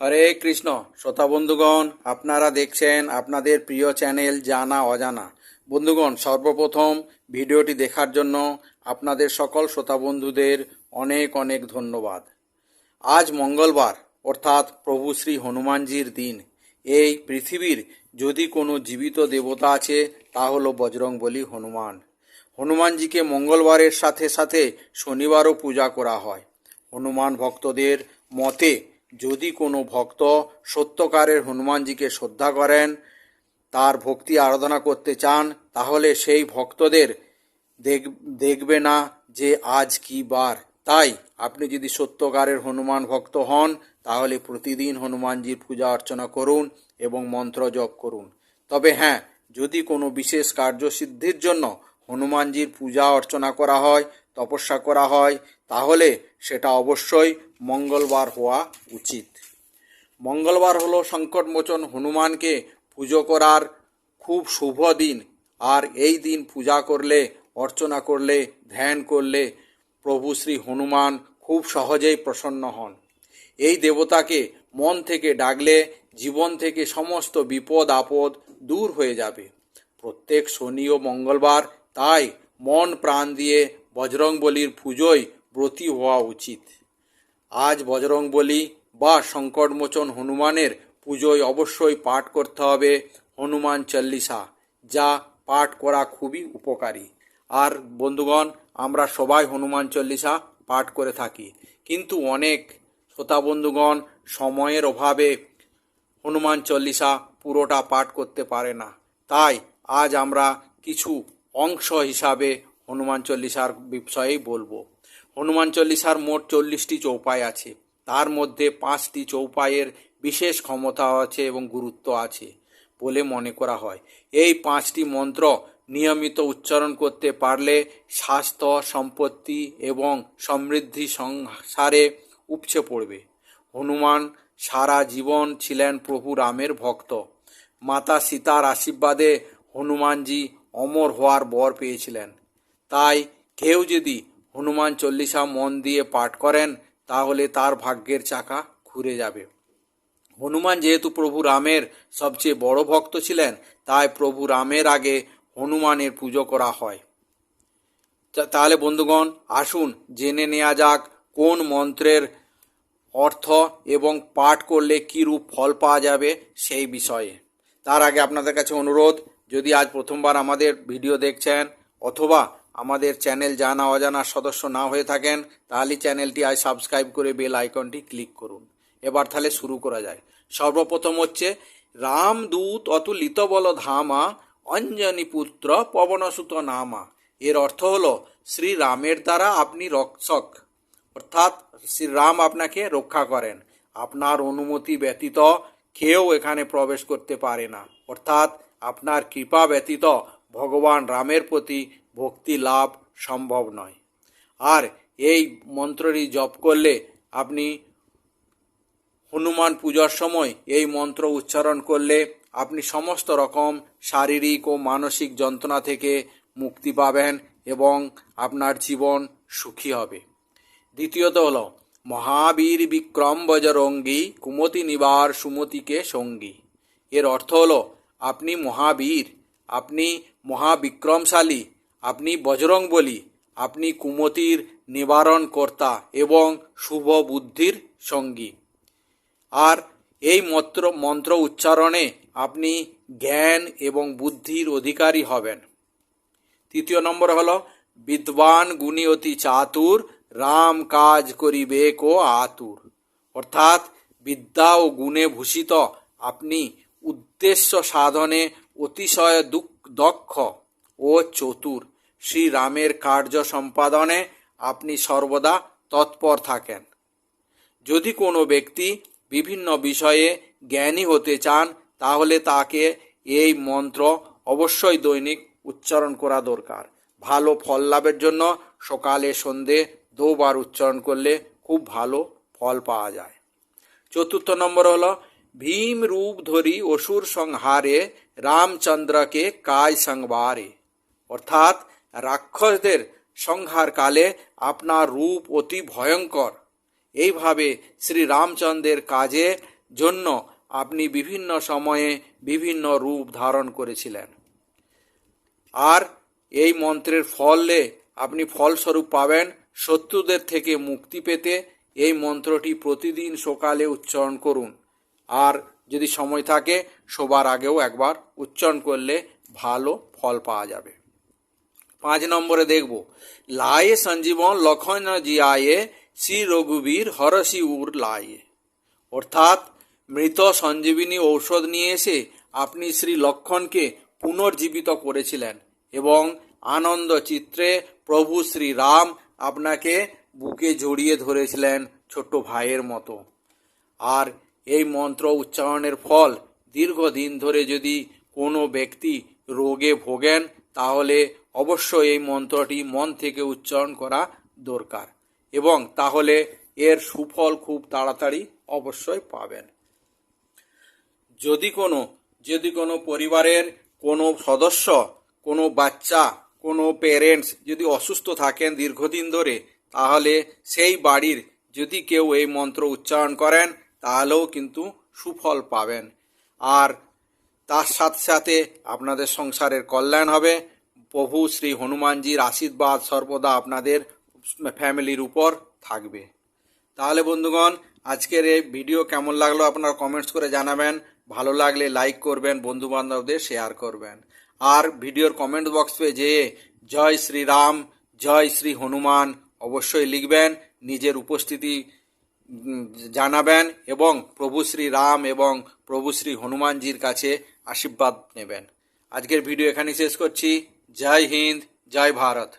হরে কৃষ্ণ। শ্রোতা বন্ধুগণ, আপনারা দেখছেন আপনাদের প্রিয় চ্যানেল জানা অজানা। বন্ধুগণ, সর্বপ্রথম ভিডিওটি দেখার জন্য আপনাদের সকল শ্রোতা বন্ধুদের অনেক অনেক ধন্যবাদ। আজ মঙ্গলবার, অর্থাৎ প্রভু শ্রী হনুমানজির দিন। এই পৃথিবীর যদি কোনো জীবিত দেবতা আছে, তা হলো বজরংবলী হনুমান। হনুমানজিকে মঙ্গলবারের সাথে সাথে শনিবারও পূজা করা হয়। হনুমান ভক্তদের মতে যদি কোনো ভক্ত সত্যকারের হনুমানজিকে শ্রদ্ধা করেন, তার ভক্তি আরাধনা করতে চান, তাহলে সেই ভক্তদের দেখ, দেখবে না যে আজ কি বার। তাই আপনি যদি সত্যকারের হনুমান ভক্ত হন, তাহলে প্রতিদিন হনুমানজির পূজা অর্চনা করুন এবং মন্ত্র জপ করুন। তবে হ্যাঁ যদি কোনো বিশেষ কার্যসিদ্ধির জন্য হনুমানজির পূজা অর্চনা করা হয় তপস্যা করা হয়, তাহলে সেটা অবশ্যই মঙ্গলবার হওয়া উচিত। মঙ্গলবার হলো সংকটমোচন হনুমানকে পুজো করার খুব শুভ দিন, আর এই দিন পূজা করলে, অর্চনা করলে, ধ্যান করলে প্রভু শ্রী হনুমান খুব সহজেই প্রসন্ন হন। এই দেবতাকে মন থেকে ডাকলে জীবন থেকে সমস্ত বিপদ, আপদ দূর হয়ে যাবে। প্রত্যেক শনি ও মঙ্গলবার তাই মন প্রাণ দিয়ে বজরংবলির পুজোয় ব্রতী হওয়া উচিত। আজ বজরংবলী বা সংকটমোচন হনুমানের পুজোয় অবশ্যই পাঠ করতে হবে হনুমান চল্লিশা, যা পাঠ করা খুবই উপকারী। আর বন্ধুগণ, আমরা সবাই হনুমান চল্লিশা পাঠ করে থাকি। কিন্তু অনেক শ্রোতা বন্ধুগণ সময়ের অভাবে হনুমান চল্লিশা পুরোটা পাঠ করতে পারে না। তাই আজ আমরা কিছু অংশ হিসাবে হনুমান চল্লিশার বিষয়েই বলব। হনুমান চল্লিশার মোট চল্লিশটি চৌপাই আছে। তার মধ্যে পাঁচটি চৌপাইয়ের বিশেষ ক্ষমতা আছে এবং গুরুত্ব আছে বলে মনে করা হয়। এই পাঁচটি মন্ত্র নিয়মিত উচ্চারণ করতে পারলে স্বাস্থ্য, সম্পত্তি এবং সমৃদ্ধি সংসারে উপচে পড়বে। হনুমান সারা জীবন ছিলেন প্রভু রামের ভক্ত। মাতা সীতার আশীর্বাদে হনুমানজি অমর হওয়ার বর পেয়েছিলেন। তাই কেউ যদি হনুমান চল্লিশা মন দিয়ে পাঠ করেন, তাহলে তার ভাগ্যের চাকা ঘুরে যাবে। হনুমান যেহেতু প্রভু রামের সবচেয়ে বড় ভক্ত ছিলেন, তাই প্রভু রামের আগে হনুমানের পুজো করা হয়। তাহলে বন্ধুগণ, আসুন জেনে নেওয়া যাক কোন মন্ত্রের অর্থ এবং পাঠ করলে কী রূপ ফল পাওয়া যাবে সেই বিষয়ে। তার আগে আপনাদের কাছে অনুরোধ, যদি আজ প্রথমবার আমাদের ভিডিও দেখছেন অথবা আমাদের চ্যানেল জানা অজানা সদস্য না হয়ে থাকেন, তাহলে চ্যানেলটি আজ সাবস্ক্রাইব করে বেল আইকনটি ক্লিক করুন। এবার তাহলে শুরু করা যায়। সর্বপ্রথম হচ্ছে, রামদূত অতুলিত বল ধামা, অঞ্জনী পুত্র পবনসুত নামা। এর অর্থ হলো শ্রী রামের দ্বারা আপনি রক্ষক। অর্থাৎ শ্রীরাম আপনাকে রক্ষা করেন। আপনার অনুমতি ব্যতীত কেউ এখানে প্রবেশ করতে পারে না। অর্থাৎ আপনার কৃপা ব্যতীত ভগবান রামের প্রতি ভক্তি লাভ সম্ভব নয়। আর এই মন্ত্রটি জপ করলে আপনি হনুমান পূজার সময় এই মন্ত্র উচ্চারণ করলে আপনি সমস্ত রকম শারীরিক ও মানসিক যন্ত্রণা থেকে মুক্তি পাবেন এবং আপনার জীবন সুখী হবে। দ্বিতীয়ত হল, মহাবীর বিক্রম বজরঙ্গী কুমতি নিবার সুমতিকে সঙ্গী। এর অর্থ হল, আপনি মহাবীর, আপনি মহাবিক্রমশালী আপনি বজরং বলি, আপনি কুমতির নিবারণ কর্তা এবং শুভ বুদ্ধির সঙ্গী। আর এই মন্ত্র মন্ত্র উচ্চারণে আপনি জ্ঞান এবং বুদ্ধির অধিকারী হবেন। তৃতীয় নম্বর হল, বিদ্বান গুণী অতি চাতুর, রাম কাজ করিবে কো আতুর। অর্থাৎ বিদ্যা ও গুণে ভূষিত আপনি উদ্দেশ্য সাধনে অতিশয় দুক- দক্ষ ও চতুর। শ্রীরামের কার্য সম্পাদনে আপনি সর্বদা তৎপর থাকেন। যদি কোনো ব্যক্তি বিভিন্ন বিষয়ে জ্ঞানী হতে চান, তাহলে তাকে এই মন্ত্র অবশ্যই দৈনিক উচ্চারণ করা দরকার। ভালো ফল লাভের জন্য সকালে, সন্ধে দুবার উচ্চারণ করলে খুব ভালো ফল পাওয়া যায়। চতুর্থ নম্বর হলো, ভীম রূপ ধরি অসুর সংহারে, রামচন্দ্রকে কায় সংবারে। অর্থাৎ রাক্ষসদের সংহার কালে আপনার রূপ অতি ভয়ঙ্কর। এইভাবে শ্রী রামচন্দ্রের কাজে জন্য আপনি বিভিন্ন সময়ে বিভিন্ন রূপ ধারণ করেছিলেন। আর এই মন্ত্রের ফলে আপনি ফলস্বরূপ পাবেন, শত্রুদের থেকে মুক্তি পেতে এই মন্ত্রটি প্রতিদিন সকালে উচ্চারণ করুন। আর যদি সময় থাকে, শোবার আগেও একবার উচ্চারণ করলে ভালো ফল পাওয়া যাবে। পাঁচ নম্বরে দেখব। লায়ে সঞ্জীবন লক্ষণ জিয়ায়ে শ্রী রঘুবীর হরসি উর লায়ে। অর্থাৎ মৃত সঞ্জীবিনী ঔষধ নিয়ে এসে আপনি শ্রী লক্ষণকে পুনর্জীবিত করেছিলেন এবং আনন্দ চিত্রে প্রভু শ্রী রাম আপনাকে বুকে জড়িয়ে ধরেছিলেন ছোট্ট ভাইয়ের মতো। আর এই মন্ত্র উচ্চারণের ফল দীর্ঘদিন ধরে যদি কোনো ব্যক্তি রোগে ভোগেন, তাহলে অবশ্যই এই মন্ত্রটি মন থেকে উচ্চারণ করা দরকার এবং তাহলে এর সুফল খুব তাড়াতাড়ি অবশ্যই পাবেন। যদি কোনো যদি কোনো পরিবারের কোনো সদস্য, কোনো বাচ্চা, কোনো পেরেন্টস যদি অসুস্থ থাকেন দীর্ঘদিন ধরে, তাহলে সেই বাড়ির যদি কেউ এই মন্ত্র উচ্চারণ করেন, তাহলেও কিন্তু সুফল পাবেন। আর তার সাথে সাথে আপনাদের সংসারের কল্যাণ হবে। প্রভু শ্রী হনুমানজির আশীর্বাদ সর্বদা আপনাদের ফ্যামিলির উপর থাকবে। তাহলে বন্ধুগণ, আজকের এই ভিডিও কেমন লাগল আপনারা কমেন্টস করে জানাবেন। ভালো লাগলে লাইক করবেন বন্ধু বান্ধবদের শেয়ার করবেন। আর ভিডিওর কমেন্ট বক্সে যেয়ে জয় শ্রী রাম, জয় শ্রী হনুমান অবশ্যই লিখবেন, নিজের উপস্থিতি জানাবেন এবং প্রভু শ্রী রাম এবং প্রভু শ্রী হনুমানজির কাছে আশীর্বাদ নেবেন। আজকের ভিডিও এখানেই শেষ করছি। জয় হিন্দ জয় ভারত